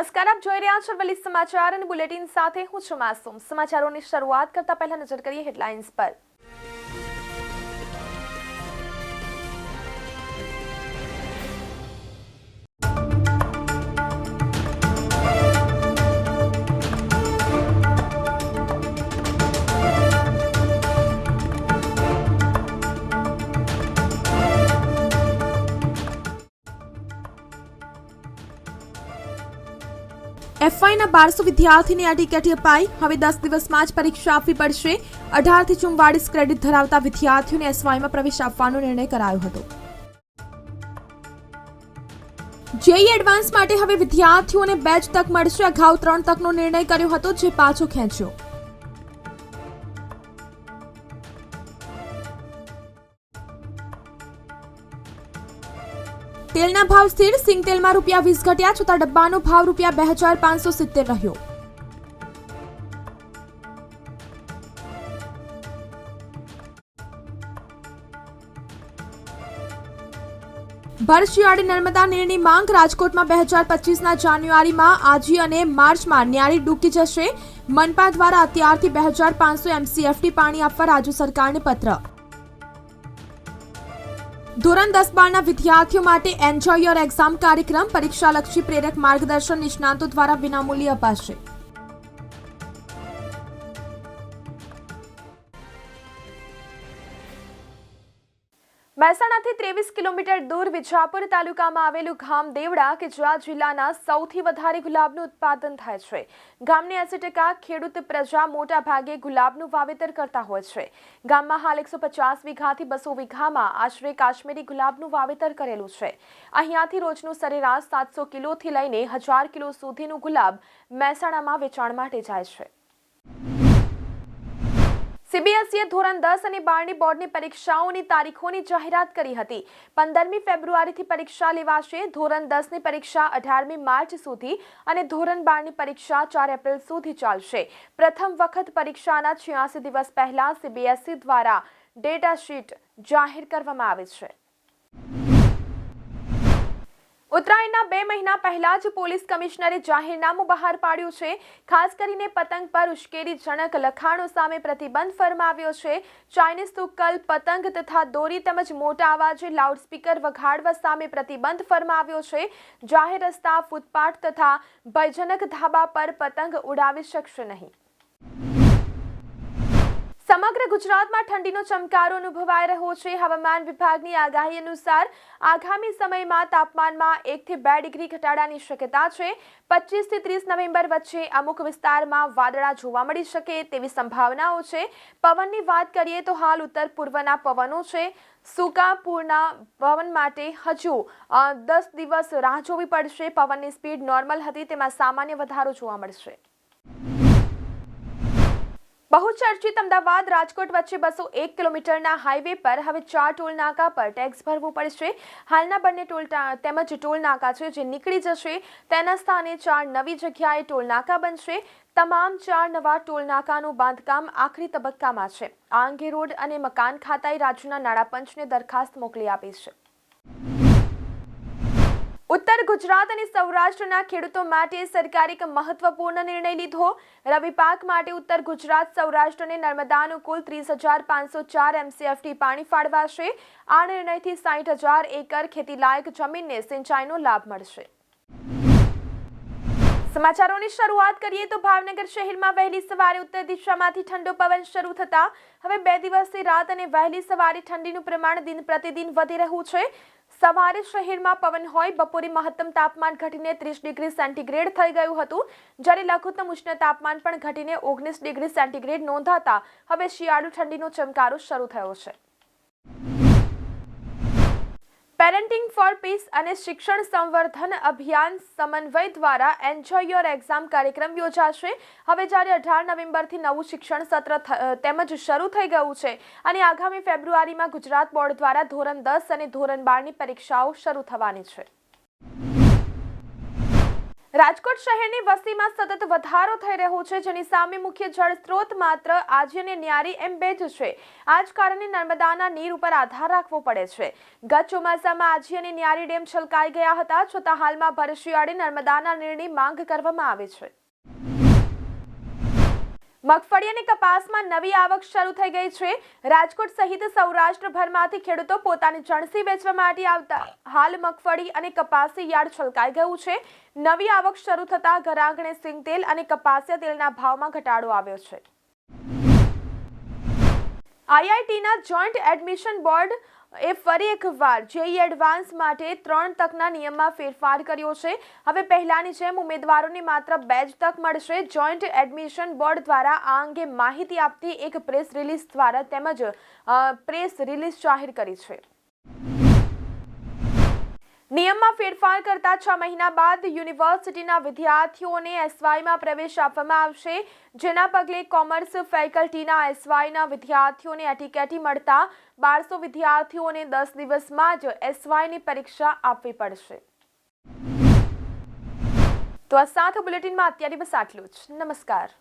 નમસ્કાર, આપ જોઈ રહ્યા છો વલી સમાચાર અને બુલેટિન સાથે હું છું માસુમ. સમાચારોની શરૂઆત કરતા પહેલા નજર કરીએ હેડલાઇન્સ પર. એફવાયના બારસો વિદ્યાર્થીને આ ટિકિટ અપાઈ. હવે દસ દિવસમાં જ પરીક્ષા આપવી પડશે. અઢારથી ચુમ્વાળીસ ક્રેડિટ ધરાવતા વિદ્યાર્થીઓને એસવાયમાં પ્રવેશ આપવાનો નિર્ણય કરાયો હતો. જેઈ એડવાન્સ માટે હવે વિદ્યાર્થીઓને બે જ તક મળશે. અગાઉ ત્રણ તકનો નિર્ણય કર્યો હતો, જે પાછો ખેંચ્યો. તેલના ભાવ સ્થિર, સિંગ તેલમાં રૂપિયા વીસ ઘટ્યા છતાં ડબ્બાનો ભાવ રૂપિયા બે હજાર પાંચસો સિત્તેર રહ્યો. ભર શિયાળે નર્મદા નીરની માંગ રાજકોટમાં બે હજાર પચીસના જાન્યુઆરીમાં આજી અને માર્ચમાં ન્યારી ડૂકી જશે. મનપા દ્વારા અત્યારથી બે હજાર પાંચસો એમસીએફટી પાણી આપવા રાજ્ય સરકારને પત્ર. ધોરણ દસ બારના વિદ્યાર્થીઓ માટે એન્જોય યોર એક્ઝામ કાર્યક્રમ પરીક્ષાલક્ષી પ્રેરક માર્ગદર્શન નિષ્ણાતો દ્વારા વિનામૂલ્યે અપાશે. મહેસાણાથી ત્રેવીસ કિલોમીટર દૂર વિજાપુર તાલુકામાં આવેલું ગામ દેવડા કે જ્યાં જિલ્લાના સૌથી વધારે ગુલાબનું ઉત્પાદન થાય છે. ગામની એસી ટકા ખેડૂત પ્રજા મોટા ભાગે ગુલાબનું વાવેતર કરતા હોય છે. ગામમાં હાલ એકસો પચાસ વીઘાથી બસો વીઘામાં આશરે કાશ્મીરી ગુલાબનું વાવેતર કરેલું છે. અહીંયાથી રોજનું સરેરાશ સાતસો કિલોથી લઈને હજાર કિલો સુધીનું ગુલાબ મહેસાણામાં વેચાણ માટે જાય છે. સીબીએસઈએ ધોરણ દસ અને બારની બોર્ડની પરીક્ષાઓની તારીખોની જાહેરાત કરી હતી. પંદરમી ફેબ્રુઆરીથી પરીક્ષા લેવાશે. ધોરણ દસની પરીક્ષા અઢારમી માર્ચ સુધી અને ધોરણ બારની પરીક્ષા ચાર એપ્રિલ સુધી ચાલશે. પ્રથમ વખત પરીક્ષાના છ્યાસી દિવસ પહેલા સીબીએસઈ દ્વારા ડેટા શીટ જાહેર કરવામાં આવે છે. ઉત્તરાયણના બે મહિના પહેલા જ પોલીસ કમિશનરે જાહેરનામું બહાર પાડ્યું છે. ખાસ કરીને પતંગ પર ઉશ્કેરીજનક લખાણો સામે પ્રતિબંધ ફરમાવ્યો છે. ચાઇનીઝ તુક્કલ, પતંગ તથા દોરી તેમજ મોટા અવાજે લાઉડસ્પીકર વગાડવા સામે પ્રતિબંધ ફરમાવ્યો છે. જાહેર રસ્તા, ફૂટપાથ તથા ભયજનક ધાબા પર પતંગ ઉડાવી શકશે નહીં. સમગ્ર ગુજરાતમાં ઠંડીનો ચમકારો અનુભવાઈ રહ્યો છે. હવામાન વિભાગની આગાહી અનુસાર આગામી સમયમાં તાપમાનમાં એકથી બે ડિગ્રી ઘટાડાની શક્યતા છે. પચીસથી ત્રીસ નવેમ્બર વચ્ચે અમુક વિસ્તારમાં વાદળા જોવા મળી શકે તેવી સંભાવનાઓ છે. પવનની વાત કરીએ તો હાલ ઉત્તર પૂર્વના પવનો છે. સુકાપુરના પવન માટે હજુ દસ દિવસ રાહ જોવી પડશે. પવનની સ્પીડ નોર્મલ હતી, તેમાં સામાન્ય વધારો જોવા મળશે. બહુચર્ચિત અમદાવાદ રાજકોટ વચ્ચે બસો એક કિલોમીટરના હાઈવે પર હવે ચાર ટોલ નાકા પર ટેક્સ ભરવું પડશે. હાલના બંને ટોલ તેમજ ટોલ નાકા છે જે નીકળી જશે, તેના સ્થાને ચાર નવી જગ્યાએ ટોલ નાકા બનશે. તમામ ચાર નવા ટોલ નાકાનું બાંધકામ આખરી તબક્કામાં છે. આ અંગે રોડ અને મકાન ખાતાએ રાજ્યના નાણાપંચને દરખાસ્ત મોકલી આપી છે. ઉત્તર ગુજરાત અને સૌરાષ્ટ્રના ખેડૂતો માટે સરકારે એક મહત્વપૂર્ણ નિર્ણય લીધો. રવિ પાક માટે ઉત્તર ગુજરાત, સૌરાષ્ટ્ર અને નર્મદાનું કુલ ત્રીસ હજાર પાંચસો ચાર એમસીએફટી પાણી ફાળવાશે. આ નિર્ણયથી સાઠ હજાર એકર ખેતીલાયક જમીનને સિંચાઈનો લાભ મળશે. સમાચારોની શરૂઆત કરીએ તો ભાવનગર શહેરમાં વહેલી સવારે ઉત્તર દિશામાંથી ઠંડો પવન શરૂ થતા હવે બે દિવસથી રાત અને વહેલી સવારે ઠંડીનું પ્રમાણ દિન પ્રતિદિન વધી રહ્યું છે. સવારે શહેરમાં પવન હોય, બપોરે મહત્તમ તાપમાન ઘટીને ત્રીસ ડિગ્રી સેન્ટીગ્રેડ થઈ ગયું હતું. જ્યારે લઘુત્તમ ઉષ્ણ તાપમાન પણ ઘટીને ઓગણીસ ડિગ્રી સેન્ટીગ્રેડ નોંધાતા. હવે શિયાળુ ઠંડીનો ચમકારો શરૂ થયો છે. પેરેન્ટિંગ ફોર પીસ અને શિક્ષણ સંવર્ધન અભિયાન સમન્વય દ્વારા એન્જોય યોર એક્ઝામ કાર્યક્રમ યોજાશે. હવે જ્યારે અઢાર નવેમ્બરથી નવું શિક્ષણ સત્ર તેમજ શરૂ થઈ ગયું છે અને આગામી ફેબ્રુઆરીમાં ગુજરાત બોર્ડ દ્વારા ધોરણ દસ અને ધોરણ બારની પરીક્ષાઓ શરૂ થવાની છે. રાજકોટ શહેરની વસ્તીમાં સતત વધારો થઈ રહ્યો છે, જેની સામે મુખ્ય જળ સ્ત્રોત માત્ર આજી ન્યારી એમ બે જ છે. આ જ કારણે નર્મદાના નીર ઉપર આધાર રાખવો પડે છે. ગત ચોમાસામાં આજી અને ન્યારી ડેમ છલકાઈ ગયા હતા, છતાં હાલમાં ભરશિયાળી નર્મદાના નીરની માંગ કરવામાં આવે છે. મગફળી અને કપાસમાં નવી આવક શરૂ થઈ ગઈ છે. રાજકોટ સહિત સૌરાષ્ટ્રભરમાંથી ખેડૂતો પોતાની ચણસી વેચવા માટે આવતા. હાલ મગફળી અને કપાસી યાર્ડ છલકાઈ ગયું છે. નવી આવક શરૂ થતા ઘરાંગણે સિંગ તેલ અને કપાસિયા તેલના ભાવમાં ઘટાડો આવ્યો છે. આઈઆઈટીના જોઈન્ટ એડમિશન બોર્ડ એ ફરી એકવાર જેઈ એડવાન્સ માટે ત્રણ તકના નિયમમાં ફેરફાર કર્યો છે. હવે પહેલાની જેમ ઉમેદવારોને માત્ર બે જ તક મળશે. જોઈન્ટ એડમિશન બોર્ડ દ્વારા આ અંગે માહિતી આપતી એક પ્રેસ રિલીઝ દ્વારા તેમજ પ્રેસ રિલીઝ જાહેર કરી છે. નિયમમાં ફેરફાર કરતા છ મહિના બાદ યુનિવર્સિટીના વિદ્યાર્થીઓને એસવાયમાં પ્રવેશ આપવામાં આવશે, જેના પગલે કોમર્સ ફેકલ્ટીના એસવાયના વિદ્યાર્થીઓને એટીકેટી મળતા બારસો વિદ્યાર્થીઓને દસ દિવસમાં જ એસવાયની પરીક્ષા આપવી પડશે. તો આ સાથ બુલેટિનમાં અત્યારે બસ આટલું જ. નમસ્કાર.